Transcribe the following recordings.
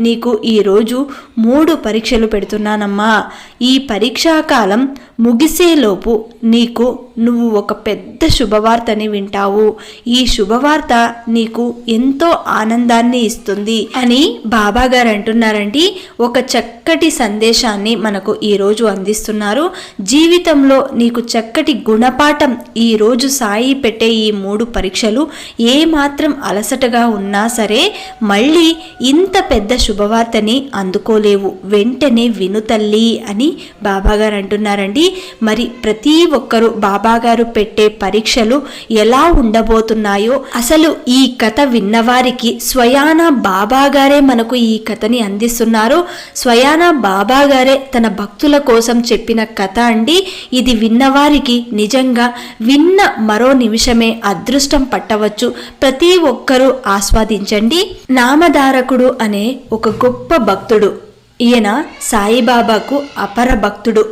నీకు ఈరోజు మూడు పరీక్షలు పెడుతున్నానమ్మా. ఈ పరీక్షాకాలం ముగిసేలోపు నీకు నువ్వు ఒక పెద్ద శుభవార్తని వింటావు. ఈ శుభవార్త నీకు ఎంతో ఆనందాన్ని ఇస్తుంది అని బాబాగారు అంటున్నారండి ఒక చక్కటి సందేశాన్ని మనకు ఈరోజు అందిస్తున్నారు. జీవితంలో నీకు చక్కటి గుణపాఠం ఈరోజు సాయి పెట్టే ఈ మూడు పరీక్షలు ఏమాత్రం అలసటగా ఉన్నా సరే మళ్ళీ ఇంత పెద్ద శుభవార్తని అందుకోలేవు. వెంటనే విను తల్లి అని బాబాగారు అంటున్నారండి మరి ప్రతి ఒక్కరూ బాబాగారు పెట్టే పరీక్షలు ఎలా ఉండబోతున్నాయో అసలు ఈ కథ విన్నవారికి స్వయాన బాబాగారే మనకు ఈ కథని అందిస్తున్నారు స్వయాన బాబాగారే తన భక్తుల కోసం చెప్పిన కథ అండి. ఇది విన్నవారికి నిజంగా విన్న మరో నిమిషమే అదృష్టం పట్టవచ్చు. ప్రతి ఒక్కరూ ఆస్వాదించండి. నామధారకుడు అనే ఒక గొప్ప భక్తుడు. ఈయన సాయిబాబాకు అపర భక్తుడు.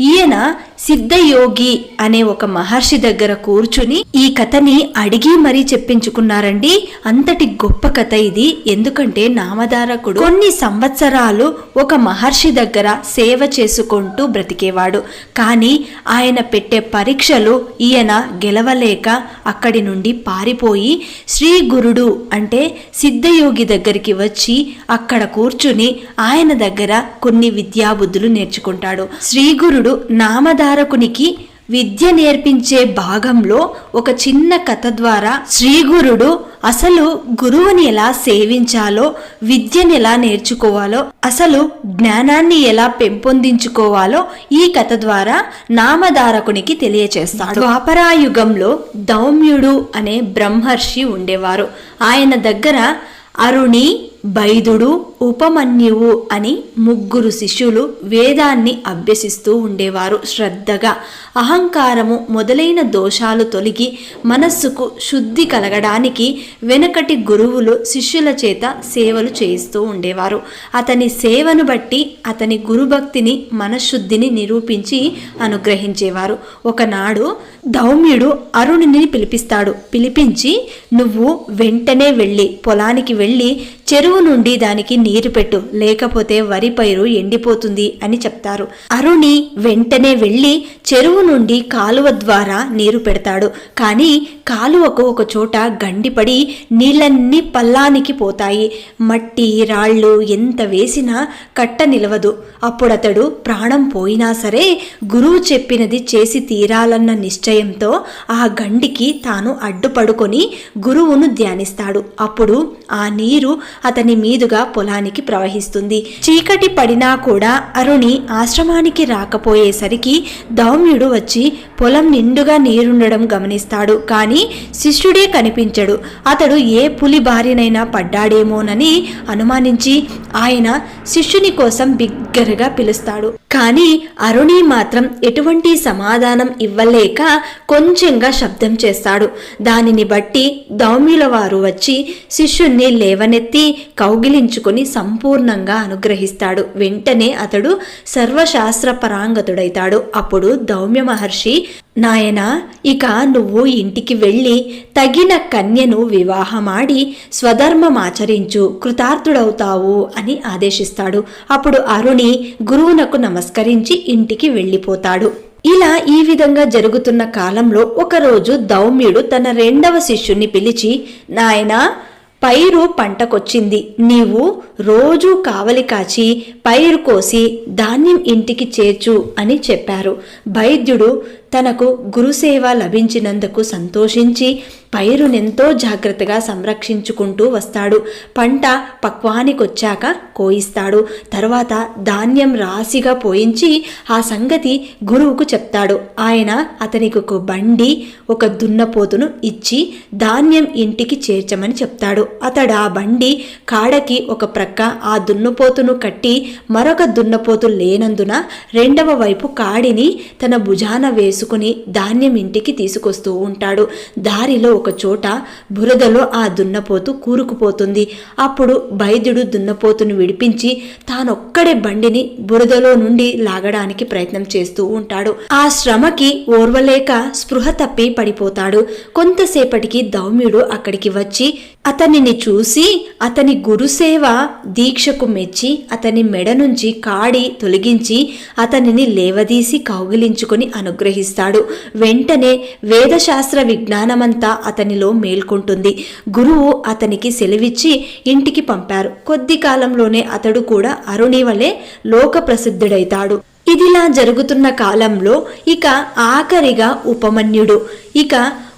ఈయన సిద్ధయోగి అనే ఒక మహర్షి దగ్గర కూర్చుని ఈ కథని అడిగి మరీ చెప్పించుకున్నారండి. అంతటి గొప్ప కథ ఇది. ఎందుకంటే నామధారకుడు కొన్ని సంవత్సరాలు ఒక మహర్షి దగ్గర సేవ చేసుకుంటూ బ్రతికేవాడు. కానీ ఆయన పెట్టే పరీక్షలు ఈయన గెలవలేక అక్కడి నుండి పారిపోయి శ్రీ గురుడు అంటే సిద్ధయోగి దగ్గరికి వచ్చి అక్కడ కూర్చుని ఆయన దగ్గర కొన్ని విద్యాబుద్ధులు నేర్చుకుంటాడు. శ్రీ గురుడు నామధారకునికి విద్య నేర్పించే భాగంలో ఒక చిన్న కథ ద్వారా శ్రీగురుడు అసలు గురువుని ఎలా సేవించాలో విద్యను ఎలా నేర్చుకోవాలో అసలు జ్ఞానాన్ని ఎలా పెంపొందించుకోవాలో ఈ కథ ద్వారా నామధారకునికి తెలియచేస్తాడు. ద్వాపరాయుగంలో దౌమ్యుడు అనే బ్రహ్మర్షి ఉండేవారు. ఆయన దగ్గర అరుణి బైదుడు ఉపమన్యువు అని ముగ్గురు శిష్యులు వేదాన్ని అభ్యసిస్తూ ఉండేవారు శ్రద్ధగా. అహంకారము మొదలైన దోషాలు తొలగి మనస్సుకు శుద్ధి కలగడానికి వెనకటి గురువులు శిష్యుల చేత సేవలు చేయిస్తూ ఉండేవారు. అతని సేవను బట్టి అతని గురుభక్తిని మనశుద్ధిని నిరూపించి అనుగ్రహించేవారు. ఒకనాడు దౌమ్యుడు అరుణుని పిలిపిస్తాడు. పిలిపించి నువ్వు వెంటనే వెళ్ళి పొలానికి వెళ్ళి చెరువు నుండి దానికి నీరు పెట్టు లేకపోతే వరి పైరు ఎండిపోతుంది అని చెప్తారు. అరుణి వెంటనే వెళ్ళి చెరువు నుండి కాలువ ద్వారా నీరు పెడతాడు. కానీ కాలువకు ఒక చోట గండిపడి నీళ్ళన్నీ పల్లానికి పోతాయి. మట్టి రాళ్ళు ఎంత వేసినా కట్ట నిలవదు. అప్పుడతడు ప్రాణం పోయినా సరే గురువు చెప్పినది చేసి తీరాలన్న నిశ్చయంతో ఆ గండికి తాను అడ్డుపడుకొని గురువును ధ్యానిస్తాడు. అప్పుడు ఆ నీరు అతని మీదుగా పొలానికి ప్రవహిస్తుంది. చీకటి పడినా కూడా అరుణి ఆశ్రమానికి రాకపోయేసరికి దౌమ్యుడు వచ్చి పొలం నిండుగా నీరుండడం గమనిస్తాడు. కానీ శిష్యుడే కనిపించడు. అతడు ఏ పులి బారినైనా పడ్డాడేమోనని అనుమానించి ఆయన శిష్యుని కోసం బిగ్గరగా పిలుస్తాడు. కానీ అరుణి మాత్రం ఎటువంటి సమాధానం ఇవ్వలేక కొంచెంగా శబ్దం చేస్తాడు. దానిని బట్టి దౌమ్యుల వారు వచ్చి శిష్యుణ్ణి లేవనెత్తి కౌగిలించుకొని సంపూర్ణంగా అనుగ్రహిస్తాడు. వెంటనే అతడు సర్వశాస్త్ర పరాంగతుడైతాడు అప్పుడు దౌమ్య మహర్షి నాయన ఇక నువ్వు ఇంటికి వెళ్ళి తగిన కన్యను వివాహమాడి స్వధర్మమాచరించు కృతార్థుడవుతావు అని ఆదేశిస్తాడు. అప్పుడు అరుణి గురువునకు నమస్కరించి ఇంటికి వెళ్ళిపోతాడు. ఇలా ఈ విధంగా జరుగుతున్న కాలంలో ఒకరోజు దౌమ్యుడు తన రెండవ శిష్యుణ్ణి పిలిచి నాయనా పైరు పంటకొచ్చింది. నీవు రోజూ కావలి కాచి పైరు కోసి ధాన్యం ఇంటికి చేర్చు అని చెప్పారు. వైద్యుడు తనకు గురుసేవ లభించినందుకు సంతోషించి పైరునెంతో జాగ్రత్తగా సంరక్షించుకుంటూ వస్తాడు. పంట పక్వానికొచ్చాక కోయిస్తాడు. తర్వాత ధాన్యం రాశిగా పోయించి ఆ సంగతి గురువుకు చెప్తాడు. ఆయన అతనికి ఒక బండి ఒక దున్నపోతును ఇచ్చి ధాన్యం ఇంటికి చేర్చమని చెప్తాడు. అతడు ఆ బండి కాడకి ఒక ప్రక్క ఆ దున్నపోతును కట్టి మరొక దున్నపోతు లేనందున రెండవ వైపు కాడిని తన భుజాన వేసుకుని ధాన్యం ఇంటికి తీసుకొస్తూ ఉంటాడు. దారిలో ఒక చోట బురదలో ఆ దున్నపోతు కూరుకుపోతుంది. అప్పుడు వైద్యుడు దున్నపోతును విడిపించి తానొక్కడే బండిని బురదలో నుండి లాగడానికి ప్రయత్నం చేస్తూ ఉంటాడు. ఆ శ్రమకి ఓర్వలేక స్పృహ తప్పి పడిపోతాడు. కొంతసేపటికి దౌమ్యుడు అక్కడికి వచ్చి అతనిని చూసి అతని గురుసేవ దీక్షకు మెచ్చి అతని మెడ నుంచి కాడి తొలగించి అతనిని లేవదీసి కౌగిలించుకొని అనుగ్రహిస్తాడు. వెంటనే వేదశాస్త్ర విజ్ఞానమంతా అతనిలో మేల్కొంటుంది. గురువు అతనికి సెలవిచ్చి ఇంటికి పంపారు. కొద్ది కాలంలోనే అతడు కూడా అరుణి వలె లోక ప్రసిద్ధుడైతాడు ఇదిలా జరుగుతున్న కాలంలో ఇక ఆఖరిగా ఉపమన్యుడు. ఇక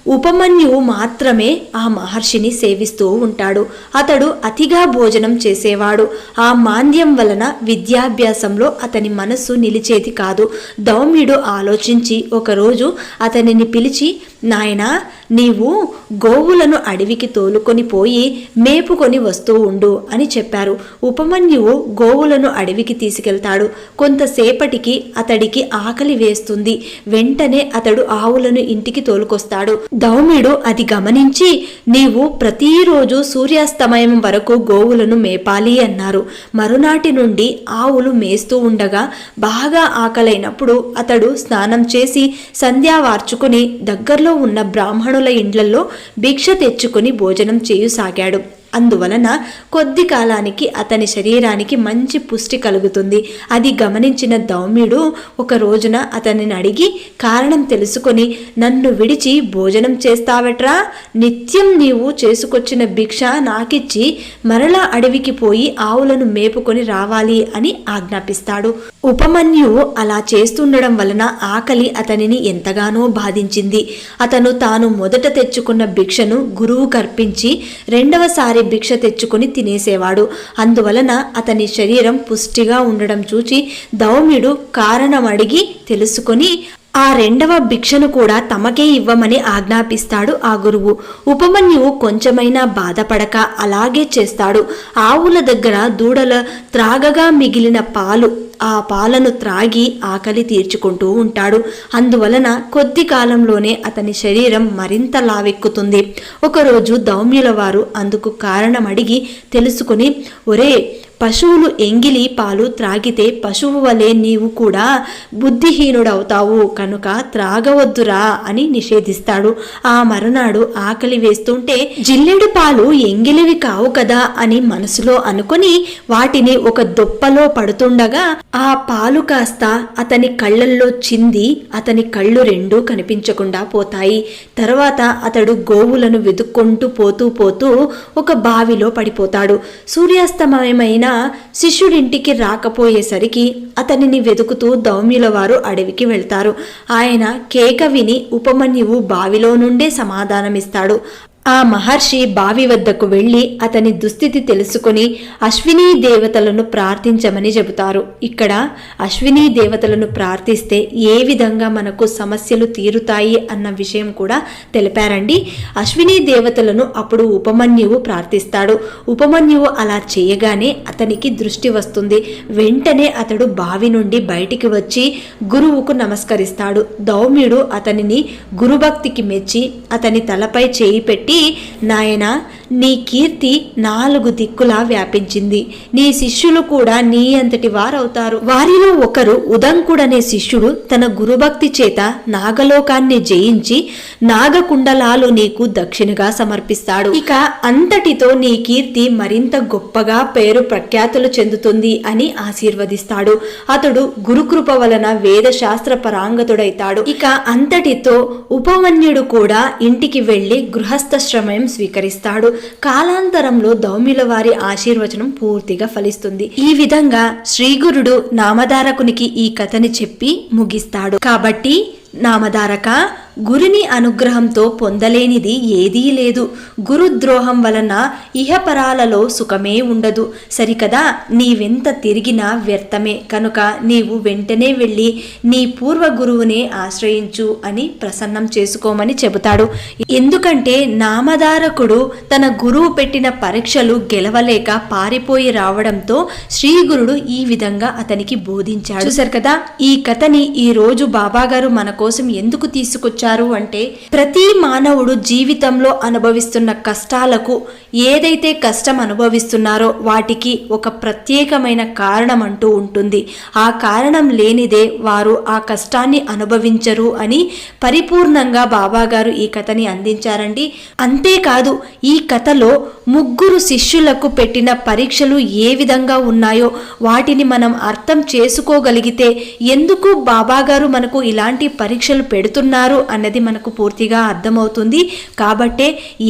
ఉపమన్యువు మాత్రమే ఆ మహర్షిని సేవిస్తూ ఉంటాడు. అతడు అతిగా భోజనం చేసేవాడు. ఆ మాంద్యం వలన విద్యాభ్యాసంలో అతని మనస్సు నిలిచేది కాదు. దౌమ్యుడు ఆలోచించి ఒకరోజు అతనిని పిలిచి నాయనా నీవు గోవులను అడవికి తోలుకొని పోయి మేపుకొని వస్తూ ఉండు అని చెప్పారు. ఉపమన్యువు గోవులను అడవికి తీసుకెళ్తాడు. కొంతసేపటికి అతడికి ఆకలి వేస్తుంది. వెంటనే అతడు ఆవులను ఇంటికి తోలుకొస్తాడు. దౌమిడు అది గమనించి నీవు ప్రతిరోజు సూర్యాస్తమయం వరకు గోవులను మేపాలి అన్నారు. మరునాటి నుండి ఆవులు మేస్తూ ఉండగా బాగా ఆకలైనప్పుడు అతడు స్నానం చేసి సంధ్యా వార్చుకుని దగ్గరలో ఉన్న బ్రాహ్మణుల ఇండ్లలో భిక్ష తెచ్చుకుని భోజనం చేయుసాగాడు. అందువలన కొద్ది కాలానికి అతని శరీరానికి మంచి పుష్టి కలుగుతుంది. అది గమనించిన దౌమ్యుడు ఒక రోజున అతనిని అడిగి కారణం తెలుసుకొని నన్ను విడిచి భోజనం చేస్తావట్రా? నిత్యం నీవు చేసుకొచ్చిన భిక్ష నాకిచ్చి మరలా అడవికి పోయి ఆవులను మేపుకొని రావాలి అని ఆజ్ఞాపిస్తాడు. ఉపమన్యు అలా చేస్తుండడం వలన ఆకలి అతనిని ఎంతగానో బాధించింది. అతను తాను మొదట తెచ్చుకున్న భిక్షను గురువు కర్పించి రెండవసారి భిక్ష తెచ్చుకొని తినేసేవాడు. అందువలన అతని శరీరం పుష్టిగా ఉండడం చూచి దౌమ్యుడు కారణం అడిగి తెలుసుకొని ఆ రెండవ భిక్షను కూడా తమకే ఇవ్వమని ఆజ్ఞాపిస్తాడు ఆ గురువు. ఉపమన్యువు కొంచెమైనా బాధపడక అలాగే చేస్తాడు. ఆవుల దగ్గర దూడల త్రాగగా మిగిలిన పాలు ఆ పాలను త్రాగి ఆకలి తీర్చుకుంటూ ఉంటాడు. అందువలన కొద్ది కాలంలోనే అతని శరీరం మరింత లావెక్కుతుంది. ఒకరోజు దౌమ్యుల వారు అందుకు కారణం అడిగి తెలుసుకుని ఒరే పశువులు ఎంగిలి పాలు త్రాగితే పశువు వలె నీవు కూడా బుద్ధిహీనుడవుతావు కనుక త్రాగవద్దురా అని నిషేధిస్తాడు. ఆ మరునాడు ఆకలి వేస్తుంటే జిల్లెడు పాలు ఎంగిలివి కావు కదా అని మనసులో అనుకుని వాటిని ఒక దొప్పలో పడుతుండగా ఆ పాలు కాస్త అతని కళ్ళల్లో చింది అతని కళ్ళు రెండూ కనిపించకుండా పోతాయి. తర్వాత అతడు గోవులను వెతుక్కుంటూ పోతూ పోతూ ఒక బావిలో పడిపోతాడు. సూర్యాస్తమయమైన శిష్యుడింటికి రాకపోయేసరికి అతనిని వెతుకుతూ దౌమ్యుల వారు అడవికి వెళ్తారు. ఆయన కేక విని ఉపమన్యువు బావిలో నుండే సమాధానమిస్తాడు. ఆ మహర్షి బావి వద్దకు వెళ్ళి అతని దుస్థితి తెలుసుకొని అశ్వినీ దేవతలను ప్రార్థించమని చెబుతారు. ఇక్కడ అశ్వినీ దేవతలను ప్రార్థిస్తే ఏ విధంగా మనకు సమస్యలు తీరుతాయి అన్న విషయం కూడా తెలిపారండి. అశ్వినీ దేవతలను అప్పుడు ఉపమన్యువు ప్రార్థిస్తాడు. ఉపమన్యువు అలా చేయగానే అతనికి దృష్టి వస్తుంది. వెంటనే అతడు బావి నుండి బయటికి వచ్చి గురువుకు నమస్కరిస్తాడు. దౌమ్యుడు అతనిని గురుభక్తికి మెచ్చి అతని తలపై చేయి పెట్టి నాయనా నీ కీర్తి నాలుగు దిక్కులా వ్యాపించింది. నీ శిష్యులు కూడా నీ అంతటి వారవుతారు. వారిలో ఒకరు ఉదంకుడనే శిష్యుడు తన గురుభక్తి చేత నాగలోకాన్ని జయించి నాగకుండలాలు నీకు దక్షిణగా సమర్పిస్తాడు. ఇక అంతటితో నీ కీర్తి మరింత గొప్పగా పేరు ప్రఖ్యాతులు చెందుతుంది అని ఆశీర్వదిస్తాడు. అతడు గురుకృప వలన వేదశాస్త్ర పరాంగతుడైతాడు. ఇక అంతటితో ఉపమన్యుడు కూడా ఇంటికి వెళ్ళి గృహస్థశ్రమయం స్వీకరిస్తాడు. కాలాంతరంలో దౌమిల వారి ఆశీర్వచనం పూర్తిగా ఫలిస్తుంది. ఈ విధంగా శ్రీగురుడు నామధారకునికి ఈ కథని చెప్పి ముగిస్తాడు. కాబట్టి నామధారక గురుని అనుగ్రహంతో పొందలేనిది ఏదీ లేదు. గురుద్రోహం వలన ఇహపరాలలో సుఖమే ఉండదు. సరికదా నీవెంత తిరిగినా వ్యర్థమే. కనుక నీవు వెంటనే వెళ్ళి నీ పూర్వ గురువునే ఆశ్రయించు అని ప్రసన్నం చేసుకోమని చెబుతాడు. ఎందుకంటే నామధారకుడు తన గురువు పెట్టిన పరీక్షలు గెలవలేక పారిపోయి రావడంతో శ్రీ గురుడు ఈ విధంగా అతనికి బోధించాడు. సరికదా కదా ఈ కథని ఈ రోజు బాబా గారు మన కోసం ఎందుకు తీసుకొచ్చారు? అంటే ప్రతి మానవుడు జీవితంలో అనుభవిస్తున్న కష్టాలకు ఏదైతే కష్టం అనుభవిస్తున్నారో వాటికి ఒక ప్రత్యేకమైన కారణం అంటూ ఉంటుంది. ఆ కారణం లేనిదే వారు ఆ కష్టాన్ని అనుభవించరు అని పరిపూర్ణంగా బాబాగారు ఈ కథని అందించారండి. అంతేకాదు ఈ కథలో ముగ్గురు శిష్యులకు పెట్టిన పరీక్షలు ఏ విధంగా ఉన్నాయో వాటిని మనం అర్థం చేసుకోగలిగితే ఎందుకు బాబాగారు మనకు ఇలాంటి పరీక్షలు పెడుతున్నారు అన్నది మనకు పూర్తిగా అర్థమవుతుంది. కాబట్టే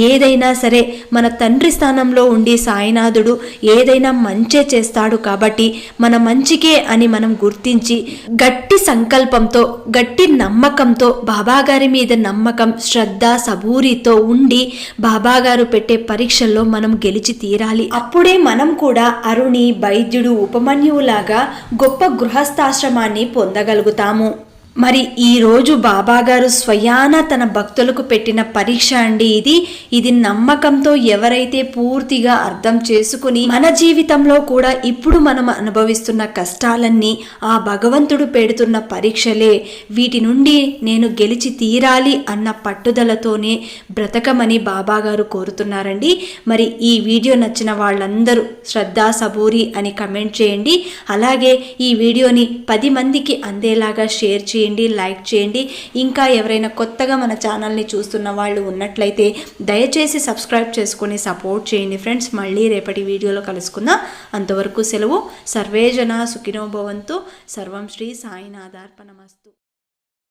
ఏదైనా సరే మన తండ్రి స్థానంలో ఉండి సాయినాథుడు ఏదైనా మంచే చేస్తాడు కాబట్టి మన మంచికే అని మనం గుర్తించి గట్టి సంకల్పంతో గట్టి నమ్మకంతో బాబాగారి మీద నమ్మకం శ్రద్ధ సబూరితో ఉండి బాబాగారు పెట్టే పరీక్షల్లో మనం గెలిచి తీరాలి. అప్పుడే మనం కూడా అరుణి వైద్యుడు ఉపమన్యువులాగా గొప్ప గృహస్థాశ్రమాన్ని పొందగలుగుతాము. మరి ఈరోజు బాబాగారు స్వయాన తన భక్తులకు పెట్టిన పరీక్ష అండి ఇది. ఇది నమ్మకంతో ఎవరైతే పూర్తిగా అర్థం చేసుకుని మన జీవితంలో కూడా ఇప్పుడు మనం అనుభవిస్తున్న కష్టాలన్నీ ఆ భగవంతుడు పెడుతున్న పరీక్షలే. వీటి నుండి నేను గెలిచి తీరాలి అన్న పట్టుదలతోనే బ్రతకమని బాబాగారు కోరుతున్నారండి. మరి ఈ వీడియో నచ్చిన వాళ్ళందరూ శ్రద్ధా సబూరి అని కమెంట్ చేయండి. అలాగే ఈ వీడియోని పది మందికి అందేలాగా షేర్ చేయండి. చేయండి లైక్ చేయండి. ఇంకా ఎవరైనా కొత్తగా మన ఛానల్ని చూస్తున్న వాళ్ళు ఉన్నట్లయితే దయచేసి సబ్స్క్రైబ్ చేసుకొని సపోర్ట్ చేయండి ఫ్రెండ్స్. మళ్ళీ రేపటి వీడియోలో కలుసుకుందాం. అంతవరకు సెలవు. సర్వేజన సుఖినోభవంతు సర్వం శ్రీ సాయినాథార్పణమస్తు.